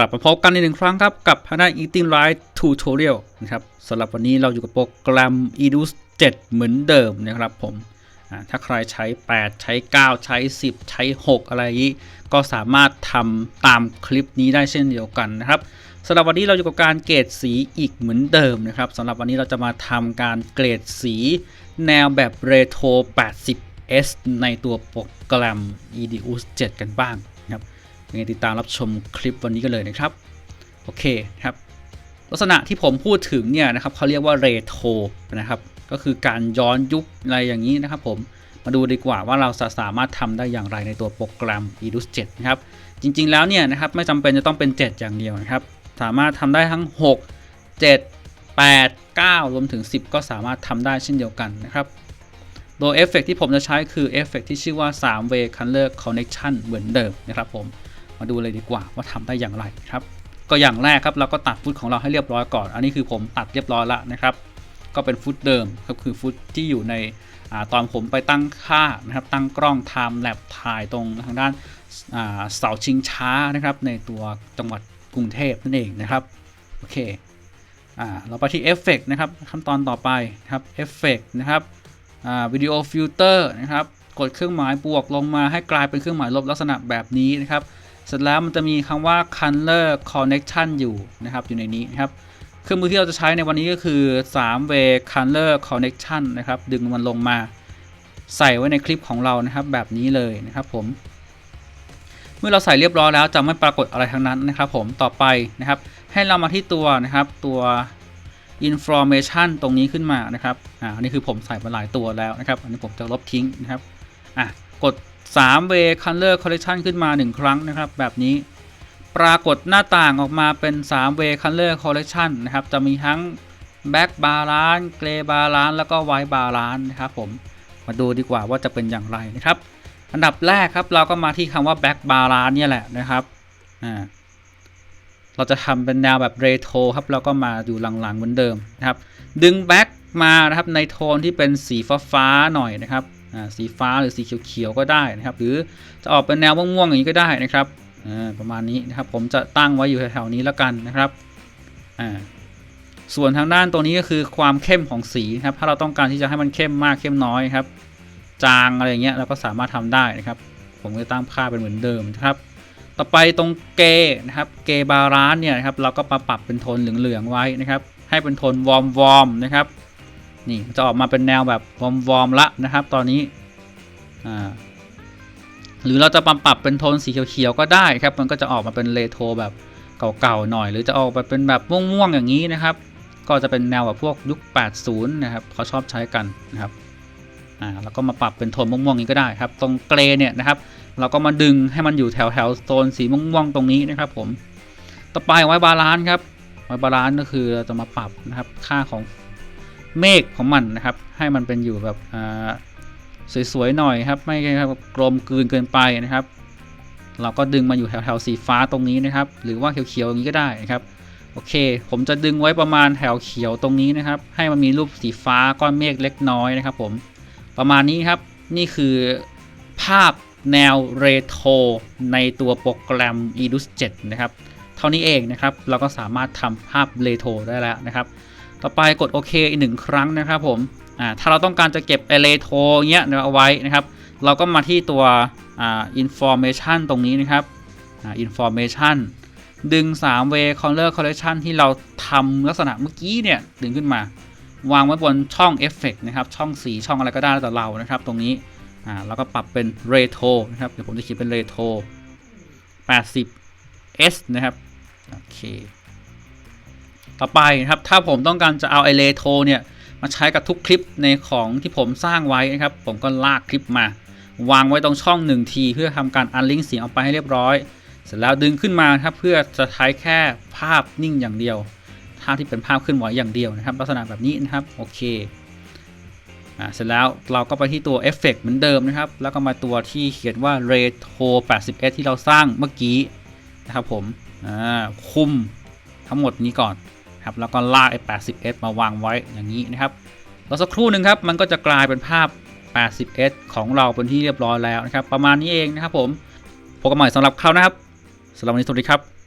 กลับมาพบกันในหนึ่งครั้งครับ กับ HANA Eating Right Tutorial นะครับสำหรับวันนี้เราอยู่กับโปรแกรม Edus 7 เหมือนเดิมนะครับผมถ้าใครใช้ 8 ใช้ 9 ใช้ 10 ใช้ 6 อะไรอย่างนี้ ก็สามารถทำตามคลิปนี้ได้เช่นเดียวกันนะครับสำหรับวันนี้เราอยู่กับการเกรดสีอีกเหมือนเดิมนะครับสำหรับวันนี้เราจะมาทำการเกรดสีแนวแบบเรโทร 80S ในตัวโปรแกรม Edus 7 กันบ้างนะครับ ยังไงติดตามรับชมคลิปวันนี้กันเลยนะครับ โอเคครับ ลักษณะที่ผมพูดถึงเนี่ยนะครับเขาเรียกว่าเรโทรนะครับ ก็คือการย้อนยุคอะไรอย่างนี้นะครับ ผมมาดูดีกว่าว่าเราจะสามารถทำได้อย่างไรในตัวโปรแกรม Edus 7นะครับ จริง ๆ แล้วเนี่ยนะครับไม่จำเป็นจะต้องเป็น 7 อย่างเดียวนะครับ สามารถทำได้ทั้ง 6 7 8 9 รวมถึง 10 ก็สามารถทำได้เช่นเดียวกันนะครับ โดยเอฟเฟกที่ผมจะใช้คือเอฟเฟกที่ชื่อว่า 3 way color connection เหมือนเดิมนะครับผม มาดูเลยดีกว่าว่าทำได้อย่างไรครับ ก็อย่างแรกครับเราก็ตัดฟุตของเราให้เรียบร้อยก่อน อันนี้คือผมตัดเรียบร้อยแล้วนะครับ ก็เป็นฟุตเดิมครับคือฟุตที่อยู่ในอตอนผมไปตั้งค่านะครับ ตั้งกล้อง time lapse ถ่ายตรงทางด้านเสาชิงช้านะครับ ในตัวจังหวัดกรุงเทพนั่นเองนะครับโอเคอเราไปที่เอฟเฟกนะครับขั้นตอนต่อไปครับเอฟเฟกนะครับวิดีโอฟิลเตอร์นะครับกดเครื่องหมายบวกลงมาให้กลายเป็นเครื่องหมายลบลักษณะแบบนี้นะครับ เสร็จแล้วมันจะมีคำว่า color connection อยู่นะครับอยู่ในนี้นะครับเครื่องมือที่เราจะใช้ในวันนี้ก็คือ 3 way color connection นะครับดึงมันลงมาใส่ไว้ในคลิปของเรานะครับแบบนี้เลยนะครับผม เมื่อเราใส่เรียบร้อยแล้วจะไม่ปรากฏอะไรทั้งนั้นนะครับผมต่อไปนะครับ ให้เรามาที่ตัวนะครับตัว information ตรงนี้ขึ้นมานะครับอ่าอันนี้คือผมใส่มาหลายตัวแล้วนะครับ อันนี้ผมจะลบทิ้งนะครับอะกด 3 way color correction ขึ้นมา 1 ครั้งนะครับ แบบนี้ปรากฏหน้าต่างออกมาเป็น 3 way color correction นะครับ จะมีทั้ง back balance gray balance แล้วก็ white balance นะครับผม มาดูดีกว่าว่าจะเป็นอย่างไรนะครับ อันดับแรกครับเราก็มาที่คำว่า back balance เนี่ยแหละนะครับ อ่า เราจะทำเป็นแนวแบบเรโทรครับ เราก็มาอยู่หลังๆเหมือนเดิมนะครับ ดึงแบ็กมานะครับในโทนที่เป็นสีฟ้าๆหน่อยนะครับ สีฟ้าหรือสีเขียวๆก็ได้นะครับ หรือจะออกเป็นแนวม่วงๆอย่างนี้ก็ได้นะครับอ่าประมาณนี้นะครับผมจะตั้งไว้อยู่แถวๆนี้แล้วกันนะครับอ่าส่วนทางด้านตัวนี้ก็คือความเข้มของสีนะครับ ถ้าเราต้องการที่จะให้มันเข้มมากเข้มน้อยครับ จางอะไรเงี้ยเราก็สามารถทำได้นะครับ ผมก็ตั้งค่าเป็นเหมือนเดิมนะครับ ต่อไปตรงเกนะครับ เกบาลานเนี่ยนะครับเราก็มาปรับเป็นโทนเหลืองๆไว้นะครับ ให้เป็นโทนวอร์มวอมนะครับ นี่จะออกมาเป็นแนวแบบวอร์มวอมละนะครับ ตอนนี้อ่าหรือเราจะปรับปรับเป็นโทนสีเขียวๆก็ได้ครับ มันก็จะออกมาเป็นเลโทแบบเก่าๆหน่อย หรือจะออกมาเป็นแบบม่วงๆอย่างนี้นะครับ ก็จะเป็นแนวแบบพวกยุค 80 นะครับเขาชอบใช้กันนะครับอ่าแล้วก็มาปรับเป็นโทนม่วงๆนี้ก็ได้ครับ ตรงเกรเนี่ยนะครับ เราก็มาดึงให้มันอยู่แถวแถวโซนสีม่วงๆตรงนี้นะครับผมต่อไปไว้บาลานซ์ครับไว้บาลานซ์ก็คือเราจะมาปรับนะครับค่าของ เมฆของมันนะครับ ให้มันเป็นอยู่แบบสวยๆหน่อยครับไม่ใช่ครับกลมกลืนเกินไปนะครับ เราก็ดึงมาอยู่แถวแถวสีฟ้าตรงนี้นะครับ หรือว่าเขียวๆอย่างนี้ก็ได้นะครับโอเค ผมจะดึงไว้ประมาณแถวเขียวตรงนี้นะครับ ให้มันมีรูปสีฟ้าก้อนเมฆเล็กน้อยนะครับ ผมประมาณนี้ครับนี่คือภาพแนวเรโทรในตัวโปรแกรม Edus 7นะครับ เท่านี้เองนะครับ เราก็สามารถทำภาพเรโทรได้แล้วนะครับ ต่อไปกดโอเคอีกหนึ่งครั้งนะครับผมอ่าถ้าเราต้องการจะเก็บไอเรโทรเงี้ยเอาไว้นะครับ เราก็มาที่ตัวอ่า information ตรงนี้นะครับอ่า information ดึง 3 way color correction ที่เราทำลักษณะเมื่อกี้เนี่ยดึงขึ้นมา วางไว้บนช่องเอฟเฟกนะครับ ช่องสีช่องอะไรก็ได้แล้วแต่เรานะครับ ตรงนี้อ่าแล้วก็ปรับเป็นเรโทรนะครับ เดี๋ยวผมจะเขียนเป็นเรโทร80 S นะครับ โอเค ต่อไปนะครับ ถ้าผมต้องการจะเอาไอเรโทเนี่ยมาใช้กับทุกคลิปในของที่ผมสร้างไว้นะครับ ผมก็ลากคลิปมา วางไว้ตรงช่อง 1 ที เพื่อทำการอันลิงก์เสียงออกไปให้เรียบร้อย เสร็จแล้วดึงขึ้นมาครับเพื่อจะใช้แค่ภาพนิ่งอย่างเดียวภาพที่เป็นภาพเคลื่อนไหวอย่างเดียวนะครับ ลักษณะแบบนี้นะครับโอเคอ่าเสร็จแล้วเราก็ไปที่ตัวเอฟเฟกเหมือนเดิมนะครับ แล้วก็มาตัวที่เขียนว่า Retro 81ที่เราสร้างเมื่อกี้นะครับผมอ่าคุมทั้งหมดนี้ก่อน ครับแล้วก็ลากไอ้ 80s มาวางไว้อย่างนี้นะครับแล้วสักครู่หนึ่งครับมันก็จะกลายเป็นภาพ 80s ของเราเป็นที่เรียบร้อยแล้วนะครับ ประมาณนี้เองนะครับผมพบกันใหม่สำหรับคราวหนะครับสำหรับวันนี้สวัสดีครับ